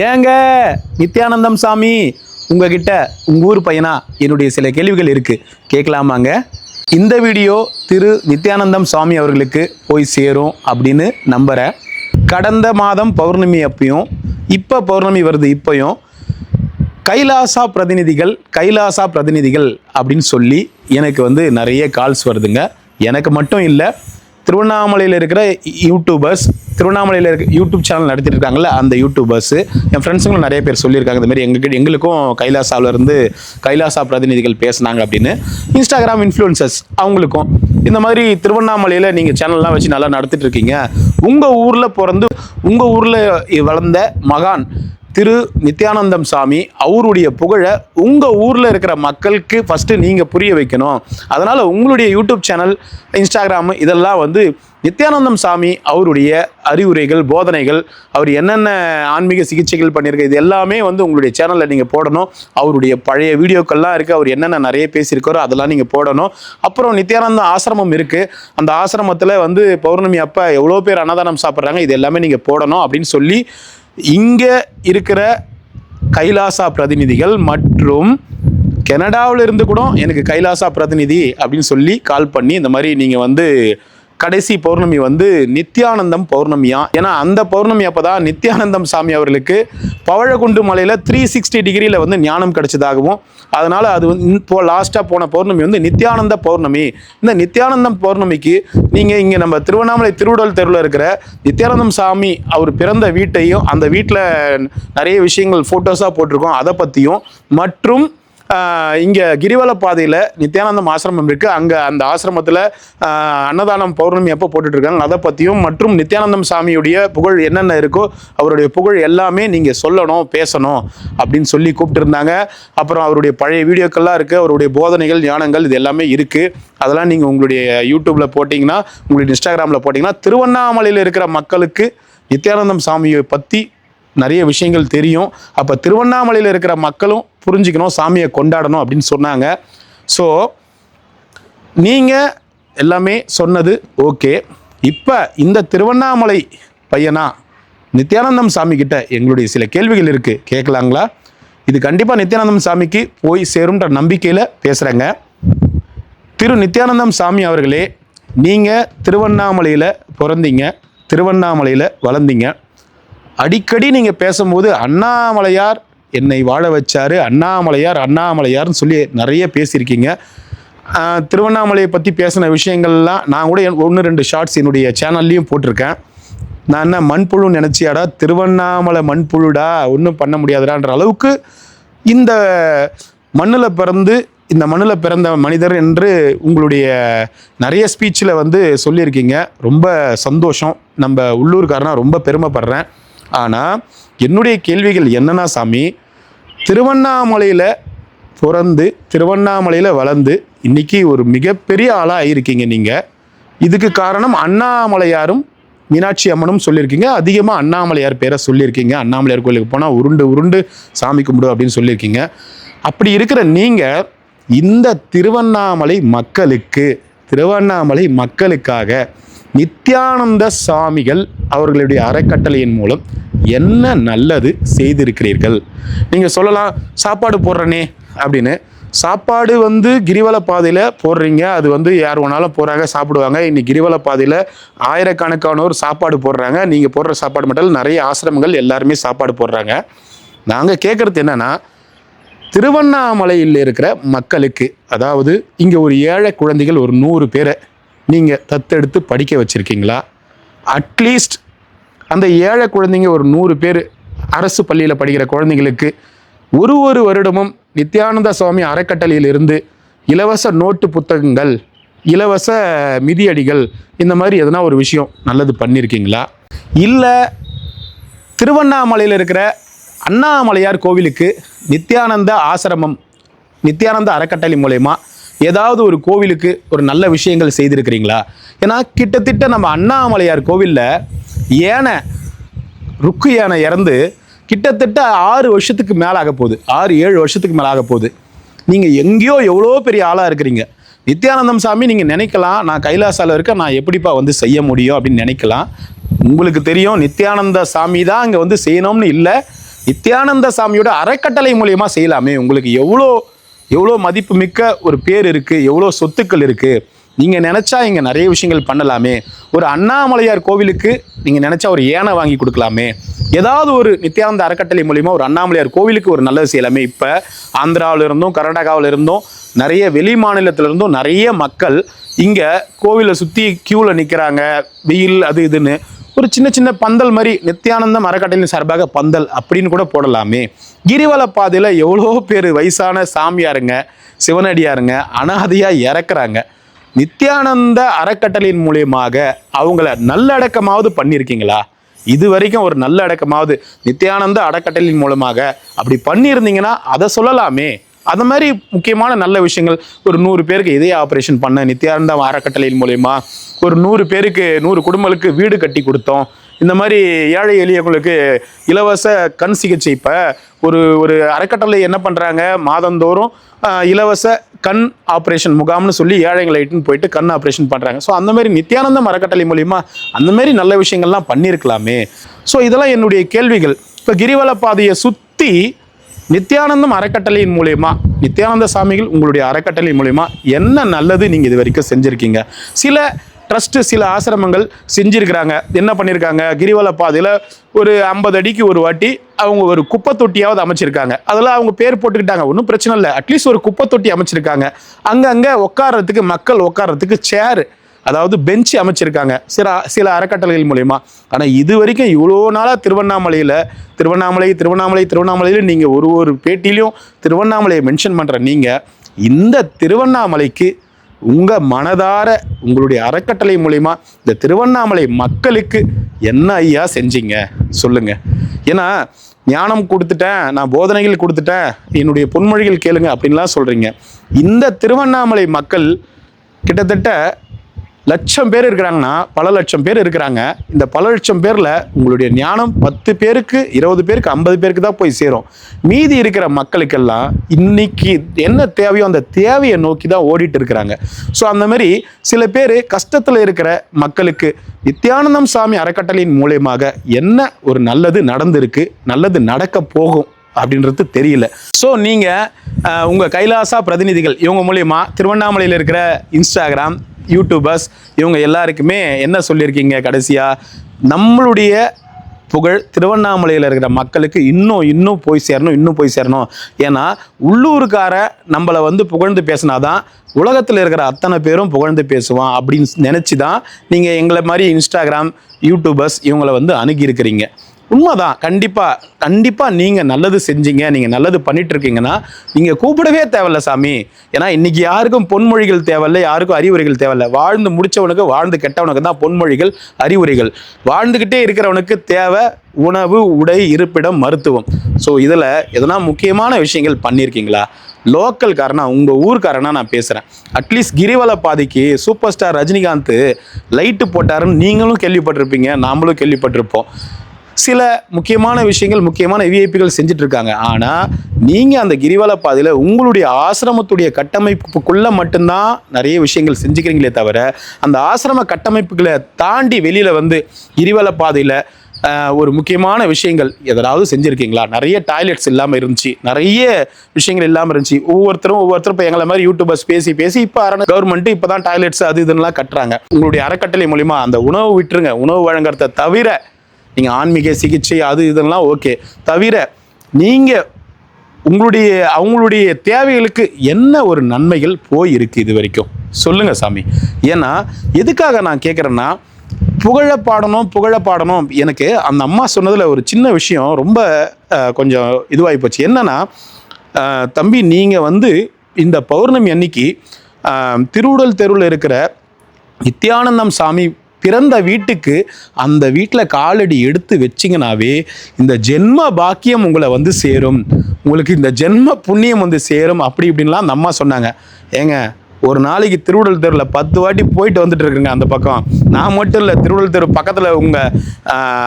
ஏங்க நித்யானந்தம் சாமி உங்ககிட்ட உங்கள் ஊர் பையனா? என்னுடைய சில கேள்விகள் இருக்குது கேட்கலாமாங்க? இந்த வீடியோ திரு நித்யானந்தம் சாமி அவர்களுக்கு போய் சேரும் அப்படின்னு நம்புகிறேன் கடந்த மாதம் பௌர்ணமி அப்பையும் இப்போ பௌர்ணமி வருது இப்பையும் கைலாசா பிரதிநிதிகள் கைலாசா பிரதிநிதிகள் அப்படின்னு சொல்லி எனக்கு வந்து நிறைய கால்ஸ் வருதுங்க. எனக்கு மட்டும் இல்லை திருவண்ணாமலையில் இருக்கிற யூடியூபர்ஸ் திருவண்ணாமலையில் இருக்க யூடியூப் சேனல் நடத்திட்டு இருக்காங்கல்ல அந்த யூடியூபர்ஸ் என் ஃப்ரெண்ட்ஸுங்களும் நிறைய பேர் சொல்லியிருக்காங்க இந்த மாதிரி எங்களுக்கு எங்களுக்கும் கைலாசாவிலேருந்து கைலாசா பிரதிநிதிகள் பேசுனாங்க அப்படின்னு. இன்ஸ்டாகிராம் இன்ஃப்ளூயன்சர்ஸ் அவங்களுக்கும் இந்த மாதிரி திருவண்ணாமலையில் நீங்கள் சேனல்லாம் வச்சு நல்லா நடத்திட்டு இருக்கீங்க. உங்கள் ஊரில் பிறந்து உங்கள் ஊரில் வளர்ந்த மகான் திரு நித்யானந்தம் சாமி அவருடைய புகழை உங்கள் ஊரில் இருக்கிற மக்களுக்கு ஃபஸ்ட்டு நீங்கள் புரிய வைக்கணும். அதனால் உங்களுடைய யூடியூப் சேனல் இன்ஸ்டாகிராம் இதெல்லாம் வந்து நித்யானந்தம் சாமி அவருடைய அறிவுரைகள் போதனைகள் அவர் என்னென்ன ஆன்மீக சிகிச்சைகள் பண்ணியிருக்க இது எல்லாமே வந்து உங்களுடைய சேனலில் நீங்கள் போடணும். அவருடைய பழைய வீடியோக்கள்லாம் இருக்குது அவர் என்னென்ன நிறைய பேசியிருக்காரோ அதெல்லாம் நீங்கள் போடணும். அப்புறம் நித்யானந்த ஆசிரமம் இருக்குது அந்த ஆசிரமத்தில் வந்து பௌர்ணமி அப்போ எவ்வளோ பேர் அன்னதானம் சாப்பிட்றாங்க இது எல்லாமே நீங்கள் போடணும் அப்படின்னு சொல்லி இங்கே இருக்கிற கைலாசா பிரதிநிதிகள் மற்றும் கனடாவில் இருந்து கூட எனக்கு கைலாசா பிரதிநிதி அப்படின்னு சொல்லி கால் பண்ணி இந்த மாதிரி நீங்கள் வந்து கடைசி பௌர்ணமி வந்து நித்யானந்தம் பௌர்ணமியா? ஏன்னா அந்த பௌர்ணமி அப்போ தான் நித்யானந்தம் சாமி அவர்களுக்கு பவழகுண்டு மலையில் த்ரீ சிக்ஸ்டி டிகிரியில் வந்து ஞானம் கிடைச்சதாகவும் அதனால் அது வந்து இப்போ லாஸ்ட்டாக போன பௌர்ணமி வந்து நித்யானந்த பௌர்ணமி. இந்த நித்யானந்தம் பௌர்ணமிக்கு நீங்கள் இங்கே நம்ம திருவண்ணாமலை திருவுடல் தெருவில் இருக்கிற நித்யானந்தம் சாமி அவர் பிறந்த வீட்டையும் அந்த வீட்டில் நிறைய விஷயங்கள் ஃபோட்டோஸாக போட்டிருக்கோம். அதை பற்றியும் மற்றும் இங்கே கிரிவல பாதையில் நித்யானந்தம் ஆசிரமம் இருக்குது அங்கே அந்த ஆசிரமத்தில் அன்னதானம் பௌர்ணமி எப்போ போட்டுட்ருக்காங்க. அதை பற்றியும் மற்றும் நித்யானந்தம் சாமியுடைய புகழ் என்னென்ன இருக்கோ அவருடைய புகழ் எல்லாமே நீங்கள் சொல்லணும் பேசணும் அப்படின்னு சொல்லி கூப்பிட்டுருந்தாங்க. அப்புறம் அவருடைய பழைய வீடியோக்கள்லாம் இருக்குது அவருடைய போதனைகள் ஞானங்கள் இது எல்லாமே இருக்குது அதெல்லாம் நீங்கள் உங்களுடைய யூடியூப்பில் போட்டிங்கன்னா உங்களுடைய இன்ஸ்டாகிராமில் போட்டிங்கன்னா திருவண்ணாமலையில் இருக்கிற மக்களுக்கு நித்யானந்தம் சாமியை பற்றி நிறைய விஷயங்கள் தெரியும். அப்போ திருவண்ணாமலையில் இருக்கிற மக்களும் புரிஞ்சுக்கணும் சாமியை கொண்டாடணும் அப்படின்னு சொன்னாங்க. ஸோ நீங்கள் எல்லாமே சொன்னது ஓகே. இப்போ இந்த திருவண்ணாமலை பையனா? நித்யானந்தம் சாமி கிட்ட எங்களுடைய சில கேள்விகள் இருக்குது கேட்கலாங்களா? இது கண்டிப்பாக நித்யானந்தம் சாமிக்கு போய் சேரும்ன்ற நம்பிக்கையில் பேசுகிறேங்க திரு நித்யானந்தம் சாமி அவர்களே நீங்கள் திருவண்ணாமலையில் பிறந்தீங்க திருவண்ணாமலையில் வளர்ந்தீங்க. அடிக்கடி நீங்கள் பேசும்போது அண்ணாமலையார் என்னை வாழ வச்சாரு அண்ணாமலையார் அண்ணாமலையார்னு சொல்லி நிறைய பேசியிருக்கீங்க. திருவண்ணாமலையை பற்றி பேசின விஷயங்கள்லாம் நான் கூட ஒன்று ரெண்டு ஷார்ட்ஸ் என்னுடைய சேனல்லையும் போட்டிருக்கேன். நான் என்ன மண்புழு நினச்சியாடா? திருவண்ணாமலை மண்புழுடா? ஒன்றும் பண்ண முடியாதுடான்ற அளவுக்கு இந்த மண்ணில் பிறந்து இந்த மண்ணில் பிறந்த மனிதர் என்று உங்களுடைய நிறைய ஸ்பீச்சில் வந்து சொல்லியிருக்கீங்க. ரொம்ப சந்தோஷம். நம்ம உள்ளூர்காரனா ரொம்ப பெருமைப்படுறேன். ஆனால் என்னுடைய கேள்விகள் என்னன்னா சாமி திருவண்ணாமலையில் பிறந்து திருவண்ணாமலையில் வளர்ந்து இன்னைக்கு ஒரு மிகப்பெரிய ஆளாக ஆகியிருக்கீங்க நீங்கள் இதுக்கு காரணம் அண்ணாமலையாரும் மீனாட்சி அம்மனும் சொல்லியிருக்கீங்க. அதிகமாக அண்ணாமலையார் பேரை சொல்லியிருக்கீங்க. அண்ணாமலையார் கோயிலுக்கு போனால் உருண்டு உருண்டு சாமி கும்பிடு அப்படின்னு சொல்லியிருக்கீங்க. அப்படி இருக்கிற நீங்கள் இந்த திருவண்ணாமலை மக்களுக்கு திருவண்ணாமலை மக்களுக்காக நித்யானந்த சாமிகள் அவர்களுடைய அறக்கட்டளையின் மூலம் என்ன நல்லது செய்திருக்கிறீர்கள்? நீங்கள் சொல்லலாம் சாப்பாடு போடுறனே அப்படின்னு. சாப்பாடு வந்து கிரிவல பாதையில் போடுறீங்க. அது வந்து யார் வேணாலும் போகிறாங்க சாப்பிடுவாங்க. இன்னைக்கு கிரிவல பாதையில் ஆயிரக்கணக்கானோர் சாப்பாடு போடுறாங்க. நீங்கள் போடுற சாப்பாடு மட்டும் நிறைய ஆசிரமங்கள் எல்லாருமே சாப்பாடு போடுறாங்க. நாங்கள் கேட்குறது என்னன்னா திருவண்ணாமலையில் இருக்கிற மக்களுக்கு அதாவது இங்கே ஒரு ஏழை குழந்தைகள் ஒரு நூறு பேரை நீங்கள் தத்தெடுத்து படிக்க வச்சுருக்கீங்களா? அட்லீஸ்ட் அந்த ஏழை குழந்தைங்க ஒரு நூறு பேர் அரசு பள்ளியில் படிக்கிற குழந்தைங்களுக்கு ஒரு ஒரு வருடமும் நித்யானந்த சுவாமி அறக்கட்டளையிலிருந்து இலவச நோட்டு புத்தகங்கள் இலவச மிதியடிகள் இந்த மாதிரி எதனா ஒரு விஷயம் நல்லது பண்ணியிருக்கீங்களா இல்லை திருவண்ணாமலையில் இருக்கிற அண்ணாமலையார் கோவிலுக்கு நித்யானந்த ஆசிரமம் நித்யானந்த அறக்கட்டளை மூலயமா ஏதாவது ஒரு கோவிலுக்கு ஒரு நல்ல விஷயங்கள் செய்திருக்கிறீங்களா? ஏன்னா கிட்டத்தட்ட நம்ம அண்ணாமலையார் கோவிலில் யானை ருக்கு யானை இறந்து கிட்டத்தட்ட ஆறு வருஷத்துக்கு மேலே ஆக போகுது. ஆறு ஏழு வருஷத்துக்கு மேலே ஆக போகுது. நீங்கள் எங்கேயோ எவ்வளோ பெரிய ஆளாக இருக்கிறீங்க. நித்யானந்தம் சாமி நீங்கள் நினைக்கலாம் நான் கைலாசால இருக்க நான் எப்படிப்பா வந்து செய்ய முடியும் அப்படின்னு நினைக்கலாம். உங்களுக்கு தெரியும் நித்யானந்த சாமி தான் இங்கே வந்து செய்யணும்னு இல்லை. நித்யானந்த சாமியோட அறக்கட்டளை மூலியமாக செய்யலாமே. உங்களுக்கு எவ்வளோ எவ்வளோ மதிப்பு மிக்க ஒரு பேர் இருக்குது எவ்வளோ சொத்துக்கள் இருக்குது நீங்கள் நினச்சா இங்கே நிறைய விஷயங்கள் பண்ணலாமே. ஒரு அண்ணாமலையார் கோவிலுக்கு நீங்கள் நினச்சா ஒரு ஏனை வாங்கி கொடுக்கலாமே. ஏதாவது ஒரு நித்யானந்த அறக்கட்டளை மூலிமா ஒரு அண்ணாமலையார் கோவிலுக்கு ஒரு நல்லது செய்யலாமே. இப்போ ஆந்திராவில் இருந்தும் கர்நாடகாவில் இருந்தும் நிறைய வெளி மாநிலத்தில் இருந்தும் நிறைய மக்கள் இங்கே கோவிலை சுற்றி க்யூவில் நிற்கிறாங்க வெயில் அது இதுன்னு. ஒரு சின்ன சின்ன பந்தல் மாதிரி நித்யானந்தம் அறக்கட்டளையின் சார்பாக பந்தல் அப்படின்னு கூட போடலாமே. கிரிவல பாதையில் எவ்வளோ பேர் வயசான சாமியாருங்க சிவனடியாருங்க அனாதையாக இறக்குறாங்க. நித்யானந்த அறக்கட்டளையின் மூலியமாக அவங்கள நல்லடக்கமாவது பண்ணியிருக்கீங்களா? இது வரைக்கும் ஒரு நல்ல அடக்கமாவது நித்யானந்த அறக்கட்டளின் மூலமாக அப்படி பண்ணியிருந்தீங்கன்னா அதை சொல்லலாமே. அந்த மாதிரி முக்கியமான நல்ல விஷயங்கள். ஒரு நூறு பேருக்கு இதய ஆப்ரேஷன் பண்ண நித்யானந்த அறக்கட்டளையின் மூலயமா ஒரு நூறு பேருக்கு நூறு குடும்பங்களுக்கு வீடு கட்டி கொடுத்தோம். இந்த மாதிரி ஏழை எளியவங்களுக்கு இலவச கண் சிகிச்சை இப்போ ஒரு ஒரு அறக்கட்டளை என்ன பண்ணுறாங்க மாதந்தோறும் இலவச கண் ஆப்ரேஷன் முகாம்னு சொல்லி ஏழைங்களை இட்டுன்னு போயிட்டு கண் ஆப்ரேஷன் பண்ணுறாங்க ஸோ அந்த மாதிரி நித்யானந்தம் அறக்கட்டளை மூலிமா அந்தமாரி நல்ல விஷயங்கள்லாம் பண்ணியிருக்கலாமே. ஸோ இதெல்லாம் என்னுடைய கேள்விகள். இப்போ கிரிவல பாதையை சுற்றி நித்யானந்தம் அறக்கட்டளையின் மூலயமா நித்யானந்த சாமிகள் உங்களுடைய அறக்கட்டளை மூலயமா என்ன நல்லது நீங்கள் இது வரைக்கும் செஞ்சுருக்கீங்க? சில ட்ரஸ்ட்டு சில ஆசிரமங்கள் செஞ்சுருக்கிறாங்க. என்ன பண்ணியிருக்காங்க கிரிவல பாதையில் ஒரு ஐம்பது அடிக்கு ஒரு வாட்டி அவங்க ஒரு குப்பை தொட்டியாவது அமைச்சிருக்காங்க. அதெல்லாம் அவங்க பேர் போட்டுக்கிட்டாங்க. ஒன்றும் பிரச்சனை இல்லை. அட்லீஸ்ட் ஒரு குப்பை தொட்டி அமைச்சிருக்காங்க. அங்கங்கே உட்காரத்துக்கு மக்கள் உட்காரத்துக்கு சேர் அதாவது பெஞ்சு அமைச்சிருக்காங்க. சில சில அறக்கட்டளைகள் மூலயமா. ஆனால் இது வரைக்கும் இவ்வளோ நாளாக திருவண்ணாமலையில் திருவண்ணாமலை திருவண்ணாமலை திருவண்ணாமலையில் நீங்கள் ஒரு ஒரு பேட்டிலையும் திருவண்ணாமலையை மென்ஷன் பண்ணுற நீங்கள் இந்த திருவண்ணாமலைக்கு உங்கள் மனதார உங்களுடைய அறக்கட்டளை மூலிமா இந்த திருவண்ணாமலை மக்களுக்கு என்ன ஐயா செஞ்சீங்க? சொல்லுங்கள் ஏன்னா ஞானம் கொடுத்துட்டேன் நான் போதனைகள் கொடுத்துட்டேன் என்னுடைய பொன்மொழிகள் கேளுங்க அப்படின்லாம் சொல்கிறீங்க இந்த திருவண்ணாமலை மக்கள் கிட்டத்தட்ட லட்சம் பேர் இருக்கிறாங்கன்னா பல லட்சம் பேர் இருக்கிறாங்க. இந்த பல லட்சம் பேரில் உங்களுடைய ஞானம் பத்து பேருக்கு இருபது பேருக்கு ஐம்பது பேருக்கு தான் போய் சேரும். மீதி இருக்கிற மக்களுக்கெல்லாம் இன்னைக்கு என்ன தேவையோ அந்த தேவையை நோக்கி தான் ஓடிட்டு இருக்கிறாங்க. ஸோ அந்த மாதிரி சில பேர் கஷ்டத்தில் இருக்கிற மக்களுக்கு நித்யானந்தம் சாமி அறக்கட்டளையின் மூலயமாக என்ன ஒரு நல்லது நடந்திருக்கு நல்லது நடக்க போகும் அப்படின்றது தெரியல. ஸோ நீங்கள் உங்கள் கைலாசா பிரதிநிதிகள் இவங்க மூலயமா திருவண்ணாமலையில் இருக்கிற இன்ஸ்டாகிராம் யூடியூபர்ஸ் இவங்க எல்லாருக்குமே என்ன சொல்லியிருக்கீங்க கடைசியாக நம்மளுடைய புகழ் திருவண்ணாமலையில் இருக்கிற மக்களுக்கு இன்னும் இன்னும் போய் சேரணும் இன்னும் போய் சேரணும். ஏன்னா உள்ளூருக்கார நம்மளை வந்து புகழ்ந்து பேசினாதான் உலகத்தில் இருக்கிற அத்தனை பேரும் புகழ்ந்து பேசுவான் அப்படின்னு நினச்சி தான் நீங்கள் எங்களை மாதிரி இன்ஸ்டாகிராம் யூடியூபர்ஸ் இவங்களை வந்து அணுகியிருக்கிறீங்க. உண்மைதான். கண்டிப்பாக கண்டிப்பாக நீங்கள் நல்லது செஞ்சீங்க நீங்கள் நல்லது பண்ணிட்டு இருக்கீங்கன்னா நீங்கள் கூப்பிடவே தேவையில்ல சாமி. ஏன்னா இன்னைக்கு யாருக்கும் பொன்மொழிகள் தேவையில்ல யாருக்கும் அறிவுரைகள் தேவையில்ல. வாழ்ந்து முடிச்சவனுக்கு வாழ்ந்து கெட்டவனுக்கு தான் பொன்மொழிகள் அறிவுரைகள். வாழ்ந்துக்கிட்டே இருக்கிறவனுக்கு தேவை உணவு உடை இருப்பிடம் மருத்துவம். ஸோ இதில் எதனா முக்கியமான விஷயங்கள் பண்ணியிருக்கீங்களா லோக்கல் காரனா உங்கள் ஊர்க்காரனா நான் பேசுகிறேன் அட்லீஸ்ட் கிரிவல பாதைக்கு சூப்பர் ஸ்டார் ரஜினிகாந்த் லைட்டு போட்டாருன்னு நீங்களும் கேள்விப்பட்டிருப்பீங்க நாமளும் கேள்விப்பட்டிருப்போம். சில முக்கியமான விஷயங்கள் முக்கியமான விஐபிகள் செஞ்சுட்டு இருக்காங்க ஆனால் நீங்கள் அந்த கிரிவல பாதையில் உங்களுடைய ஆசிரமத்துடைய கட்டமைப்புக்குள்ளே மட்டும்தான் நிறைய விஷயங்கள் செஞ்சுக்கிறீங்களே தவிர அந்த ஆசிரம கட்டமைப்புகளை தாண்டி வெளியில் வந்து கிரிவல பாதையில் ஒரு முக்கியமான விஷயங்கள் எதாவது செஞ்சுருக்கீங்களா? நிறைய டாய்லெட்ஸ் இல்லாமல் இருந்துச்சு நிறைய விஷயங்கள் இல்லாமல் இருந்துச்சு. ஒவ்வொருத்தரும் ஒவ்வொருத்தரும் இப்போ எங்களை மாதிரி யூடியூபர்ஸ் பேசி பேசி இப்போ அரண கவர்மெண்ட்டு இப்போ தான் டாய்லெட்ஸ் அது இதுன்னெலாம் கட்டுறாங்க. உங்களுடைய அறக்கட்டளை மூலிமா அந்த உணவு விட்டுருங்க. உணவு வழங்குறத தவிர நீங்கள் ஆன்மீக சிகிச்சை அது இதெல்லாம் ஓகே தவிர நீங்கள் உங்களுடைய அவங்களுடைய தேவைகளுக்கு என்ன ஒரு நன்மைகள் போயிருக்கு இது வரைக்கும்? சொல்லுங்கள் சாமி. ஏன்னா எதுக்காக நான் கேட்குறேன்னா புகழ பாடணும் புகழ பாடணும். எனக்கு அந்த அம்மா சொன்னதில் ஒரு சின்ன விஷயம் ரொம்ப கொஞ்சம் இதுவாகி போச்சு. என்னென்னா தம்பி நீங்கள் வந்து இந்த பௌர்ணமி அன்னைக்கு திருவுடல் தெருவில் இருக்கிற நித்யானந்தம் சாமி பிறந்த வீட்டுக்கு அந்த வீட்டில் காலடி எடுத்து வச்சிங்கனாவே இந்த ஜென்ம பாக்கியம் உங்களை வந்து சேரும். உங்களுக்கு இந்த ஜென்ம புண்ணியம் வந்து சேரும். அப்படி இப்படின்லாம் அந்த அம்மா சொன்னாங்க. ஏங்க ஒரு நாளைக்கு திருவுடல் தெருவில் பத்து வாட்டி போயிட்டு வந்துட்டு இருக்குங்க அந்த பக்கம். நான் மட்டும் இல்லை திருவுடல் தெரு பக்கத்தில் உங்கள்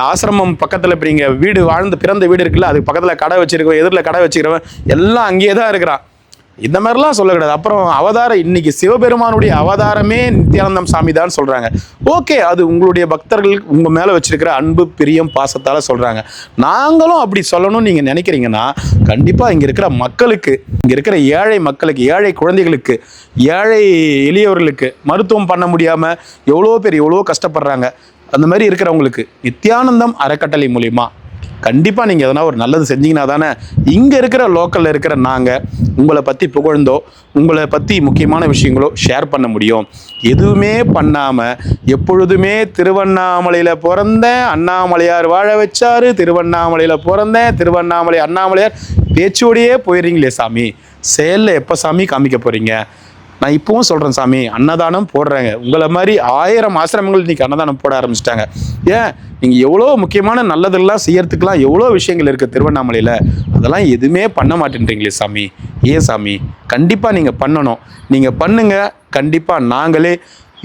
ஆசிரமம் பக்கத்தில் இப்போ நீங்கள் வீடு வாழ்ந்து பிறந்த வீடு இருக்குல்ல அதுக்கு பக்கத்தில் கடை வச்சிருக்கோம் எதிரில் கடை வச்சுக்கிறவன் எல்லாம் அங்கேயே தான் இருக்கிறான். இந்த மாதிரிலாம் சொல்லக்கூடாது. அப்புறம் அவதாரம் இன்னைக்கு சிவபெருமானுடைய அவதாரமே நித்யானந்தம் சாமி தான் சொல்கிறாங்க ஓகே அது உங்களுடைய பக்தர்கள் உங்கள் மேலே வச்சிருக்கிற அன்பு பிரியம் பாசத்தால் சொல்கிறாங்க நாங்களும் அப்படி சொல்லணும்னு நீங்கள் நினைக்கிறீங்கன்னா கண்டிப்பாக இங்கே இருக்கிற மக்களுக்கு இங்கே இருக்கிற ஏழை மக்களுக்கு ஏழை குழந்தைகளுக்கு ஏழை எளியவர்களுக்கு மருத்துவம் பண்ண முடியாமல் எவ்வளோ பேர் எவ்வளோ கஷ்டப்படுறாங்க. அந்த மாதிரி இருக்கிறவங்களுக்கு நித்யானந்தம் அறக்கட்டளை மூலிமா கண்டிப்பாக நீங்கள் எதனா ஒரு நல்லது செஞ்சீங்கன்னா தானே இங்கே இருக்கிற லோக்கலில் இருக்கிற நாங்கள் உங்களை பற்றி புகழ்ந்தோ உங்களை பற்றி முக்கியமான விஷயங்களோ ஷேர் பண்ண முடியும். எதுவுமே பண்ணாமல் எப்பொழுதுமே திருவண்ணாமலையில் பிறந்தேன் அண்ணாமலையார் வாழ வச்சார் திருவண்ணாமலையில் பிறந்தேன் திருவண்ணாமலை அண்ணாமலையார். பேச்சோடையே போயிடுறீங்களே சாமி. செயலில் எப்போ சாமி காமிக்க போகிறீங்க நான் இப்பவும் சொல்கிறேன் சாமி அன்னதானம் போடுறாங்க. உங்களை மாதிரி ஆயிரம் ஆசிரமங்கள் இன்றைக்கி அன்னதானம் போட ஆரம்பிச்சிட்டாங்க. ஏன்? நீங்கள் எவ்வளோ முக்கியமான நல்லதெல்லாம் செய்யறதுக்கெலாம் எவ்வளோ விஷயங்கள் இருக்குது திருவண்ணாமலையில்? அதெல்லாம் எதுவுமே பண்ண மாட்டேன்றீங்களே சாமி. ஏன் சாமி? கண்டிப்பாக நீங்கள் பண்ணணும். நீங்கள் பண்ணுங்கள் கண்டிப்பாக நாங்களே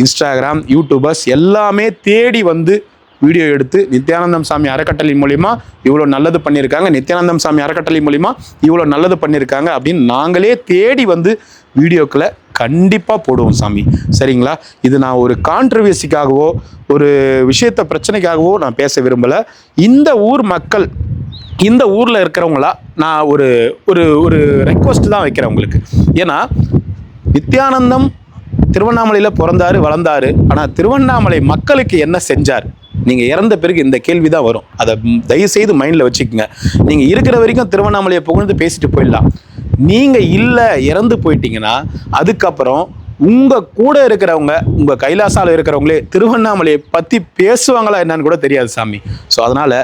இன்ஸ்டாகிராம் யூடியூபர்ஸ் எல்லாமே தேடி வந்து வீடியோ எடுத்து நித்யானந்தம் சாமி அறக்கட்டளை மூலிமா இவ்வளோ நல்லது பண்ணியிருக்காங்க. நித்யானந்தம் சாமி அறக்கட்டளை மூலிமா இவ்வளோ நல்லது பண்ணியிருக்காங்க அப்படின்னு நாங்களே தேடி வந்து வீடியோக்களை கண்டிப்பாக போடுவோம் சாமி. சரிங்களா? இது நான் ஒரு கான்ட்ரவர்சிக்காகவோ ஒரு விஷயத்த பிரச்சனைக்காகவோ நான் பேச விரும்பலை. இந்த ஊர் மக்கள் இந்த ஊரில் இருக்கிறவங்களா நான் ஒரு ஒரு ஒரு ரெக்வஸ்ட் தான் வைக்கிறேன் உங்களுக்கு. ஏன்னா நித்யானந்தம் திருவண்ணாமலையில் பிறந்தாரு வளர்ந்தார். ஆனால் திருவண்ணாமலை மக்களுக்கு என்ன செஞ்சார்? நீங்கள் இறந்த பிறகு இந்த கேள்வி தான் வரும். அதை தயவுசெய்து தயவு செய்து மைண்டில் வச்சுக்கோங்க. நீங்கள் இருக்கிற வரைக்கும் திருவண்ணாமலையை புகழ்ந்து பேசிட்டு போயிடலாம். நீங்கள் இல்லை இறந்து போயிட்டீங்கன்னா அதுக்கப்புறம் உங்கள் கூட இருக்கிறவங்க உங்கள் கைலாசால இருக்கிறவங்களே திருவண்ணாமலையை பற்றி பேசுவாங்களா என்னன்னு கூட தெரியாது சாமி. ஸோ அதனால்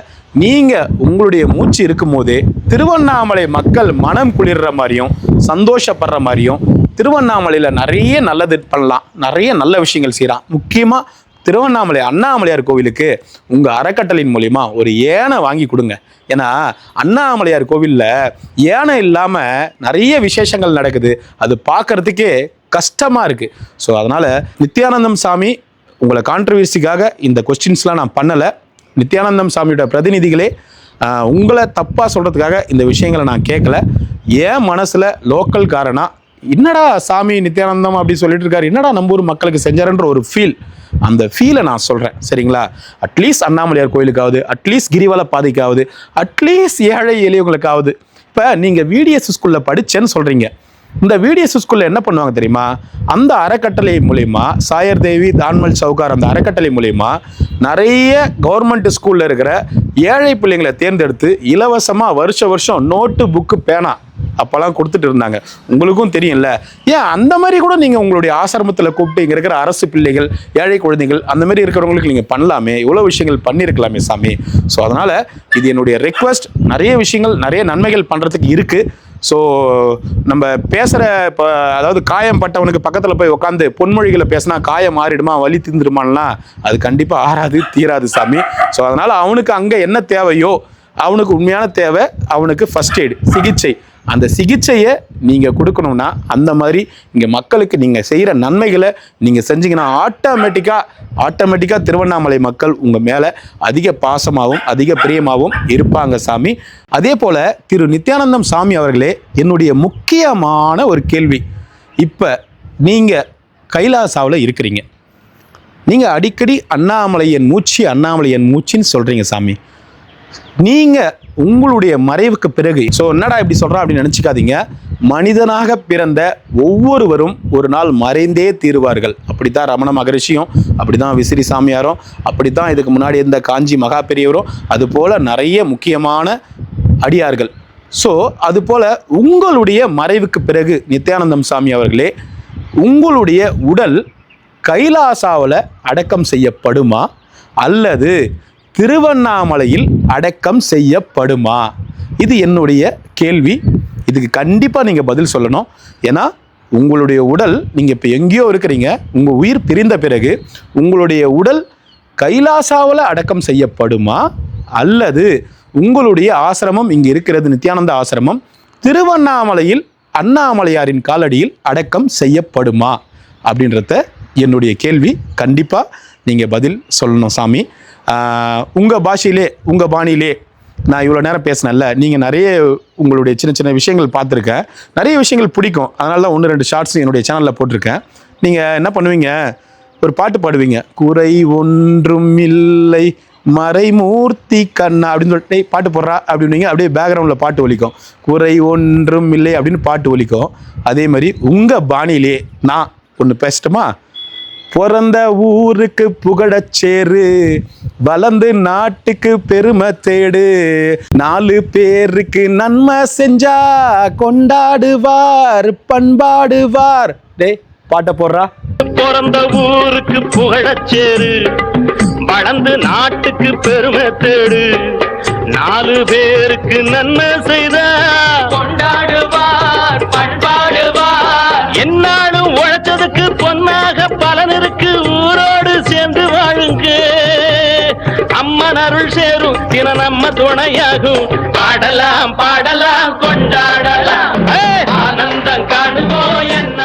நீங்கள் உங்களுடைய மூச்சு இருக்கும்போதே திருவண்ணாமலை மக்கள் மனம் குளிர்ற மாதிரியும் சந்தோஷப்படுற மாதிரியும் திருவண்ணாமலையில் நிறைய நல்லது பண்ணலாம். நிறைய நல்ல விஷயங்கள் செய்கிறான் முக்கியமாக திருவண்ணாமலை அண்ணாமலையார் கோவிலுக்கு உங்கள் அறக்கட்டளையின் மூலிமா ஒரு ஏனை வாங்கி கொடுங்க. ஏன்னா அண்ணாமலையார் கோவிலில் ஏனை இல்லாமல் நிறைய விசேஷங்கள் நடக்குது. அது பார்க்கறதுக்கே கஷ்டமாக இருக்குது ஸோ அதனால் நித்யானந்தம் சாமி உங்களை கான்ட்ரவர்சிக்காக இந்த கொஸ்டின்ஸ்லாம் நான் பண்ணலை. நித்யானந்தம் சாமியோட பிரதிநிதிகளே உங்களை தப்பாக சொல்கிறதுக்காக இந்த விஷயங்களை நான் கேட்கல. ஏன் மனசில் லோக்கல் காரனாக என்னடா சாமி நித்யானந்தம் அப்படி சொல்லிட்டு இருக்காரு? என்னடா நம்ம ஊர் மக்களுக்கு செஞ்சாருன்ற ஒரு ஃபீல் அந்த ஃபீலை நான் சொல்கிறேன் சரிங்களா? அட்லீஸ்ட் அண்ணாமலையார் கோயிலுக்காவது அட்லீஸ்ட் கிரிவல பாதைக்காவது அட்லீஸ்ட் ஏழை எளியவங்களுக்காவது. இப்போ நீங்கள் விடிஎஸ் ஸ்கூலில் படிச்சேன்னு சொல்கிறீங்க இந்த விடிஎஸ் ஸ்கூலில் என்ன பண்ணுவாங்க தெரியுமா? அந்த அறக்கட்டளை மூலிமா சாயர் தேவி தான்மல் சவுகார் அந்த அறக்கட்டளை மூலிமா நிறைய கவர்மெண்ட் ஸ்கூலில் இருக்கிற ஏழை பிள்ளைங்களை தேர்ந்தெடுத்து இலவசமாக வருஷ வருஷம் நோட்டு புக்கு பேனா அப்போல்லாம் கொடுத்துட்டு இருந்தாங்க. உங்களுக்கும் தெரியும்ல? ஏன் அந்த மாதிரி கூட நீங்கள் உங்களுடைய ஆசிரமத்தில் கூப்பிட்டு இங்கே இருக்கிற அரசு பிள்ளைகள் ஏழை குழந்தைகள் அந்த மாதிரி இருக்கிறவங்களுக்கு நீங்கள் பண்ணலாமே? இவ்வளோ விஷயங்கள் பண்ணியிருக்கலாமே சாமி. ஸோ அதனால் இது என்னுடைய ரெக்வஸ்ட் நிறைய விஷயங்கள் நிறைய நன்மைகள் பண்ணுறதுக்கு இருக்குது ஸோ நம்ம பேசுகிற இப்போ அதாவது காயம் பட்டவனுக்கு பக்கத்தில் போய் உட்காந்து பொன்மொழிகளை பேசினா காயம் மாறிடுமா வலி தீந்துருமான்லாம் அது கண்டிப்பாக ஆறாது தீராது சாமி. ஸோ அதனால் அவனுக்கு அங்கே என்ன தேவையோ அவனுக்கு உண்மையான தேவை அவனுக்கு ஃபர்ஸ்ட் எய்டு சிகிச்சை. அந்த சிகிச்சையை நீங்கள் கொடுக்கணும்னா அந்த மாதிரி இங்கே மக்களுக்கு நீங்கள் செய்கிற நன்மைகளை நீங்கள் செஞ்சீங்கன்னா ஆட்டோமேட்டிக்காக ஆட்டோமேட்டிக்காக திருவண்ணாமலை மக்கள் உங்கள் மேலே அதிக பாசமாகவும் அதிக பிரியமாகவும் இருப்பாங்க சாமி. அதே போல் திரு நித்யானந்தம் சாமி அவர்களே என்னுடைய முக்கியமான ஒரு கேள்வி. இப்போ நீங்கள் கைலாசாவில் இருக்கிறீங்க. நீங்கள் அடிக்கடி அண்ணாமலை என் மூச்சு அண்ணாமலை என் மூச்சின்னு சொல்கிறீங்க சாமி. நீங்கள் உங்களுடைய மறைவுக்கு பிறகு ஸோ என்னடா இப்படி சொல்கிறா அப்படின்னு நினச்சிக்காதீங்க. மனிதனாக பிறந்த ஒவ்வொருவரும் ஒரு நாள் மறைந்தே தீருவார்கள். அப்படித்தான் ரமண மகரிஷியும் அப்படிதான் விசிறி சாமியாரும் அப்படித்தான் இதுக்கு முன்னாடி இருந்த காஞ்சி மகா பெரியவரும் அதுபோல் நிறைய முக்கியமான அடியார்கள். ஸோ அதுபோல் உங்களுடைய மறைவுக்கு பிறகு நித்யானந்தம் சாமி அவர்களே உங்களுடைய உடல் கைலாசாவில் அடக்கம் செய்யப்படுமா? அல்லது திருவண்ணாமலையில் அடக்கம் செய்யப்படுமா? இது என்னுடைய கேள்வி. இதுக்கு கண்டிப்பாக நீங்கள் பதில் சொல்லணும். ஏன்னா உங்களுடைய உடல் நீங்கள் இப்போ எங்கேயோ இருக்கிறீங்க உங்கள் உயிர் பிரிந்த பிறகு உங்களுடைய உடல் கைலாசாவில் அடக்கம் செய்யப்படுமா? அல்லது உங்களுடைய ஆசிரமம் இங்கே இருக்கிறது நித்யானந்த ஆசிரமம் திருவண்ணாமலையில் அண்ணாமலையாரின் காலடியில் அடக்கம் செய்யப்படுமா? அப்படின்றத என்னுடைய கேள்வி. கண்டிப்பாக நீங்கள் பதில் சொல்லணும் சாமி. உங்கள் பாஷையிலே உங்கள் பாணியிலே நான் இவ்வளோ நேரம் பேசினேன்ல. நீங்கள் நிறைய உங்களுடைய சின்ன சின்ன விஷயங்கள் பார்த்துருக்கேன். நிறைய விஷயங்கள் பிடிக்கும். அதனால தான் ஒன்று ரெண்டு ஷார்ட்ஸ் என்னுடைய சேனலில் போட்டிருக்கேன். நீங்கள் என்ன பண்ணுவீங்க? ஒரு பாட்டு பாடுவீங்க. குறை ஒன்றும் இல்லை. மறைமூர்த்தி கண்ணா அப்படின்னு சொல்லிட்டு பாட்டு போடுறா அப்படின்னீங்க. அப்படியே பேக்ரவுண்டில் பாட்டு ஒலிக்கும். குறை ஒன்றும் இல்லை அப்படின்னு பாட்டு ஒலிக்கும். அதே மாதிரி உங்கள் பாணியிலே நான் ஒன்று பேசட்டுமா? பிறந்த ஊருக்கு புகழச் சேரு. வளர்ந்து நாட்டுக்கு பெருமை தேடு. நாலு பேருக்கு நன்மை செஞ்சா கொண்டாடுவார் பண்பாடுவார். டேய் பாட்டை போடுறா. பிறந்த ஊருக்கு புகழச்சேரு வளர்ந்து நாட்டுக்கு பெருமை தேடு. நாலு பேருக்கு நன்மை செய்த. கொண்டாடுவார் பண்பாடுவார். என்னாலும் உழைச்சதுக்கு பொன்னாக பலன் இருக்கு ஊரோடு சேர்ந்து வாழுங்க. அம்மன் அருள் சேரும் தின நம்ம துணையாகும். பாடலாம் பாடலாம் கொண்டாடலாம். ஆனந்தம் காணுவோம் என்ன